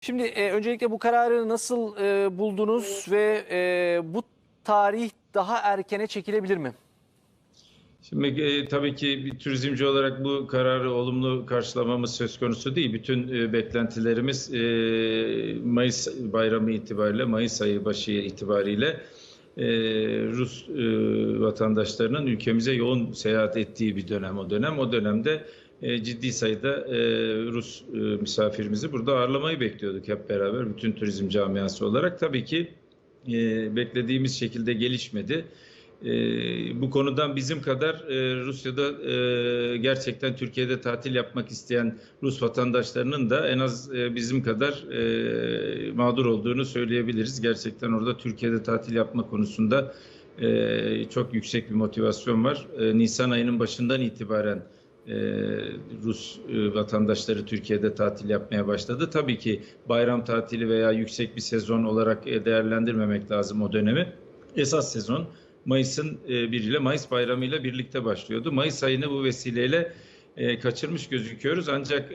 Şimdi e, öncelikle bu kararı nasıl e, buldunuz ve e, bu tarih daha erkene çekilebilir mi? Şimdi e, tabii ki bir turizmci olarak bu kararı olumlu karşılamamız söz konusu değil. Bütün e, beklentilerimiz e, Mayıs bayramı itibariyle, Mayıs ayı başı itibariyle e, Rus e, vatandaşlarının ülkemize yoğun seyahat ettiği bir dönem o dönem. O dönemde e, ciddi sayıda e, Rus e, misafirimizi burada ağırlamayı bekliyorduk hep beraber bütün turizm camiası olarak. Tabii ki beklediğimiz şekilde gelişmedi. Bu konudan bizim kadar Rusya'da gerçekten Türkiye'de tatil yapmak isteyen Rus vatandaşlarının da en az bizim kadar mağdur olduğunu söyleyebiliriz. Gerçekten orada Türkiye'de tatil yapma konusunda çok yüksek bir motivasyon var. Nisan ayının başından itibaren e, Rus e, vatandaşları Türkiye'de tatil yapmaya başladı. Tabii ki bayram tatili veya yüksek bir sezon olarak e, değerlendirmemek lazım o dönemi. Esas sezon Mayıs'ın e, 1 ile Mayıs bayramı ile birlikte başlıyordu. Mayıs ayını bu vesileyle kaçırmış gözüküyoruz. Ancak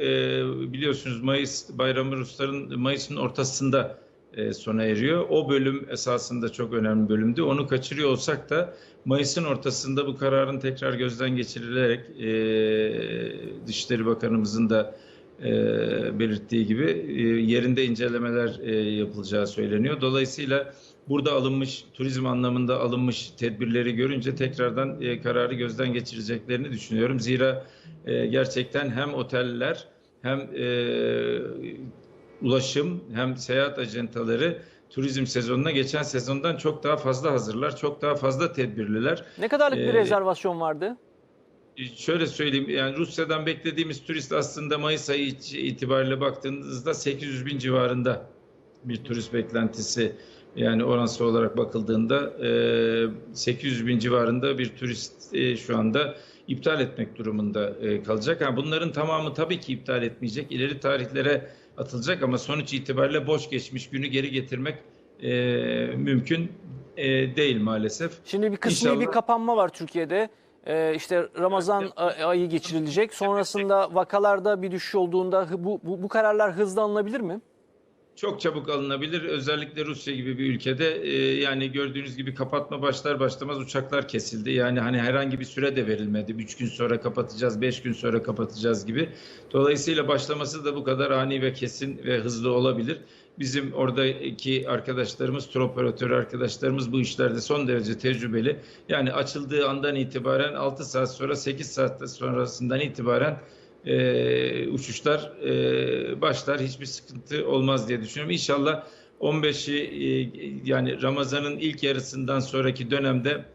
biliyorsunuz Mayıs bayramı Rusların Mayıs'ın ortasında e, sona eriyor. O bölüm esasında çok önemli bölümdü. Onu kaçırıyor olsak da Mayıs'ın ortasında bu kararın tekrar gözden geçirilerek e, Dışişleri Bakanımızın da e, belirttiği gibi e, yerinde incelemeler e, yapılacağı söyleniyor. Dolayısıyla burada alınmış turizm anlamında alınmış tedbirleri görünce tekrardan e, kararı gözden geçireceklerini düşünüyorum. Zira e, gerçekten hem oteller hem e, ulaşım hem seyahat ajantaları turizm sezonuna geçen sezondan çok daha fazla hazırlar, çok daha fazla tedbirliler. Ne kadarlık bir Ee, rezervasyon vardı? Şöyle söyleyeyim, yani Rusya'dan beklediğimiz turist aslında Mayıs ayı itibariyle baktığınızda 800 bin civarında bir turist beklentisi yani oransı olarak bakıldığında 800 bin civarında bir turist şu anda iptal etmek durumunda kalacak. Bunların tamamı tabii ki iptal etmeyecek. İleri tarihlere atılacak ama sonuç itibariyle boş geçmiş günü geri getirmek mümkün değil maalesef. Şimdi bir kısmi İnşallah- bir kapanma var Türkiye'de. Ee, işte Ramazan ayı geçirilecek. Sonrasında vakalarda bir düşüş olduğunda bu, bu, bu kararlar hızlı alınabilir mi? Çok çabuk alınabilir. Özellikle Rusya gibi bir ülkede e, yani gördüğünüz gibi kapatma başlar başlamaz uçaklar kesildi. Yani hani herhangi bir süre de verilmedi. Üç gün sonra kapatacağız, beş gün sonra kapatacağız gibi. Dolayısıyla başlaması da bu kadar ani ve kesin ve hızlı olabilir. Bizim oradaki arkadaşlarımız, tur operatörü arkadaşlarımız bu işlerde son derece tecrübeli. Yani açıldığı andan itibaren 6 saat sonra 8 saat sonrasından itibaren e, uçuşlar e, başlar. Hiçbir sıkıntı olmaz diye düşünüyorum. İnşallah 15'i e, yani Ramazan'ın ilk yarısından sonraki dönemde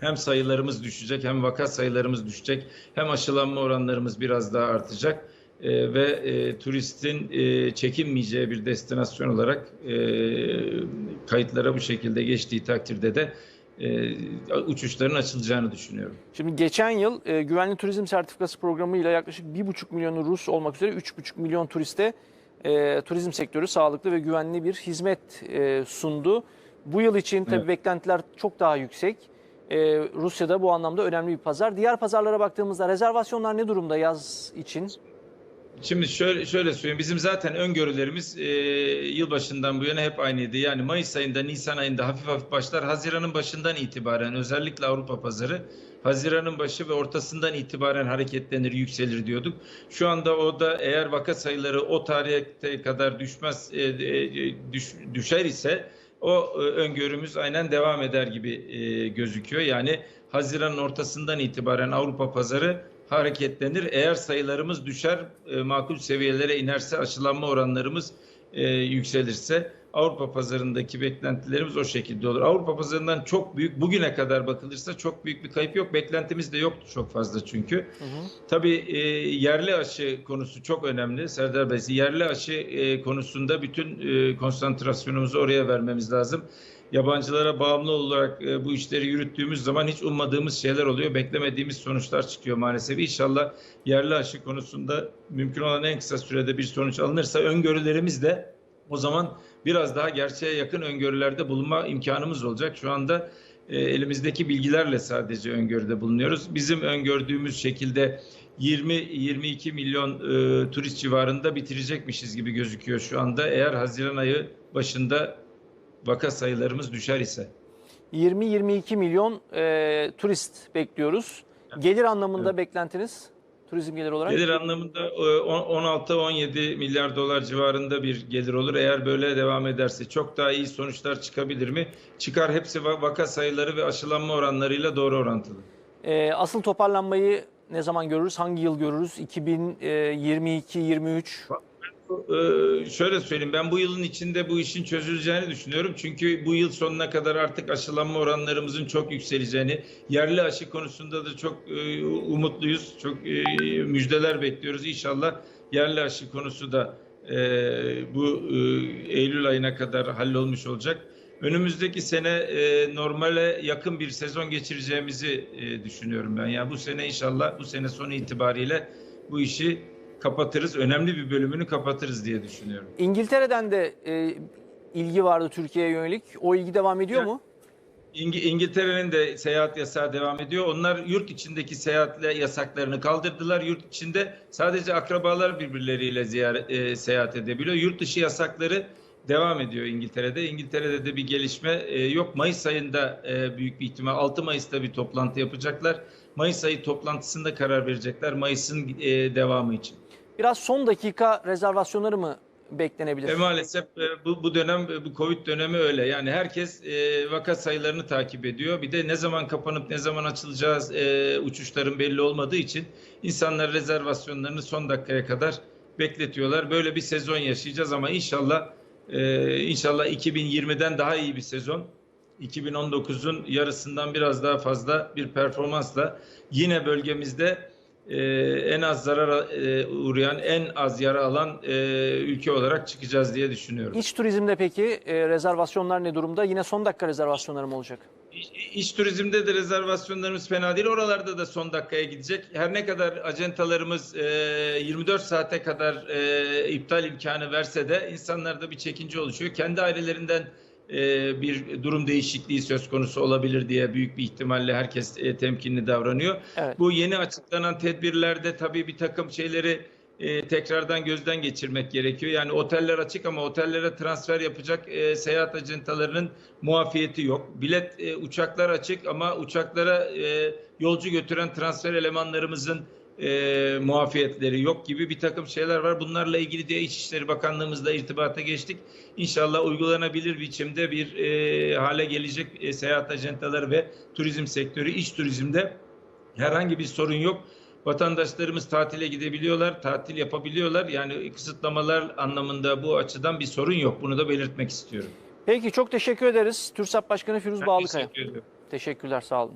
hem sayılarımız düşecek hem vaka sayılarımız düşecek hem aşılanma oranlarımız biraz daha artacak. E, ve e, turistin e, çekinmeyeceği bir destinasyon olarak e, kayıtlara bu şekilde geçtiği takdirde de e, uçuşların açılacağını düşünüyorum. Şimdi geçen yıl e, güvenli turizm sertifikası programıyla yaklaşık 1,5 milyonu Rus olmak üzere 3,5 milyon turiste e, turizm sektörü sağlıklı ve güvenli bir hizmet e, sundu. Bu yıl için tabii Evet. beklentiler çok daha yüksek. E, Rusya'da bu anlamda önemli bir pazar. Diğer pazarlara baktığımızda rezervasyonlar ne durumda yaz için? Şimdi şöyle şöyle söyleyeyim. Bizim zaten öngörülerimiz e, yılbaşından bu yana hep aynıydı. Yani Mayıs ayında, Nisan ayında hafif hafif başlar. Haziran'ın başından itibaren özellikle Avrupa pazarı Haziran'ın başı ve ortasından itibaren hareketlenir, yükselir diyorduk. Şu anda o da eğer vaka sayıları o tarihe kadar düşmez e, e, düş, düşer ise o e, öngörümüz aynen devam eder gibi e, gözüküyor. Yani Haziran'ın ortasından itibaren Avrupa pazarı hareketlenir. Eğer sayılarımız düşer, e, makul seviyelere inerse, aşılanma oranlarımız e, yükselirse Avrupa pazarındaki beklentilerimiz o şekilde olur. Avrupa pazarından çok büyük, bugüne kadar bakılırsa çok büyük bir kayıp yok. Beklentimiz de yoktu çok fazla çünkü. Tabii e, yerli aşı konusu çok önemli. Serdar Bey, yerli aşı e, konusunda bütün e, konsantrasyonumuzu oraya vermemiz lazım. Yabancılara bağımlı olarak e, bu işleri yürüttüğümüz zaman hiç ummadığımız şeyler oluyor. Beklemediğimiz sonuçlar çıkıyor maalesef. İnşallah yerli aşı konusunda mümkün olan en kısa sürede bir sonuç alınırsa öngörülerimiz de o zaman biraz daha gerçeğe yakın öngörülerde bulunma imkanımız olacak. Şu anda e, elimizdeki bilgilerle sadece öngörüde bulunuyoruz. Bizim öngördüğümüz şekilde 20-22 milyon e, turist civarında bitirecekmişiz gibi gözüküyor şu anda. Eğer Haziran ayı başında vaka sayılarımız düşer ise. 20-22 milyon e, turist bekliyoruz. Gelir anlamında beklentiniz turizm gelir olarak? Gelir anlamında e, on- 16-17 milyar dolar civarında bir gelir olur. Eğer böyle devam ederse çok daha iyi sonuçlar çıkabilir mi? Çıkar hepsi va- vaka sayıları ve aşılanma oranlarıyla doğru orantılı. E, asıl toparlanmayı ne zaman görürüz? Hangi yıl görürüz? 2022-23 Ee, şöyle söyleyeyim ben bu yılın içinde bu işin çözüleceğini düşünüyorum. Çünkü bu yıl sonuna kadar artık aşılanma oranlarımızın çok yükseleceğini, yerli aşı konusunda da çok e, umutluyuz. Çok e, müjdeler bekliyoruz. İnşallah yerli aşı konusu da e, bu Eylül ayına kadar hallolmuş olacak. Önümüzdeki sene e, normale yakın bir sezon geçireceğimizi e, düşünüyorum ben. Yani bu sene inşallah bu sene sonu itibariyle bu işi kapatırız. Önemli bir bölümünü kapatırız diye düşünüyorum. İngiltere'den de e, ilgi vardı Türkiye'ye yönelik. O ilgi devam ediyor Evet. mu? İngi- İngiltere'nin de seyahat yasağı devam ediyor. Onlar yurt içindeki seyahatle yasaklarını kaldırdılar. Yurt içinde sadece akrabalar birbirleriyle ziyaret e, seyahat edebiliyor. Yurt dışı yasakları devam ediyor İngiltere'de. İngiltere'de de bir gelişme e, yok. Mayıs ayında e, büyük bir ihtimal 6 Mayıs'ta bir toplantı yapacaklar. Mayıs ayı toplantısında karar verecekler Mayıs'ın e, devamı için. Biraz son dakika rezervasyonları mı beklenebilir? E, maalesef e, bu, bu dönem e, bu Covid dönemi öyle. Yani herkes e, vaka sayılarını takip ediyor. Bir de ne zaman kapanıp ne zaman açılacağız e, uçuşların belli olmadığı için insanlar rezervasyonlarını son dakikaya kadar bekletiyorlar. Böyle bir sezon yaşayacağız ama inşallah e, inşallah 2020'den daha iyi bir sezon. 2019'un yarısından biraz daha fazla bir performansla yine bölgemizde e, en az zarara e, uğrayan, en az yara alan e, ülke olarak çıkacağız diye düşünüyorum. İç turizmde peki e, rezervasyonlar ne durumda? Yine son dakika rezervasyonları mı olacak? İç, iç turizmde de rezervasyonlarımız fena değil. Oralarda da son dakikaya gidecek. Her ne kadar acentalarımız e, 24 saate kadar e, iptal imkanı verse de insanlarda bir çekince oluşuyor. Kendi ailelerinden e, bir durum değişikliği söz konusu olabilir diye büyük bir ihtimalle herkes e, temkinli davranıyor. Evet. Bu yeni açıklanan tedbirlerde tabii bir takım şeyleri e, tekrardan gözden geçirmek gerekiyor. Yani oteller açık ama otellere transfer yapacak e, seyahat acentalarının muafiyeti yok. Bilet e, uçaklar açık ama uçaklara e, yolcu götüren transfer elemanlarımızın e, muafiyetleri yok gibi bir takım şeyler var. Bunlarla ilgili de İçişleri Bakanlığımızla irtibata geçtik. İnşallah uygulanabilir biçimde bir e, hale gelecek e, seyahat acentaları ve turizm sektörü, iç turizmde herhangi bir sorun yok. Vatandaşlarımız tatile gidebiliyorlar, tatil yapabiliyorlar. Yani kısıtlamalar anlamında bu açıdan bir sorun yok. Bunu da belirtmek istiyorum. Peki çok teşekkür ederiz. TÜRSAP Başkanı Firuz Ben Bağlıkaya. teşekkür ederim. Teşekkürler sağ olun.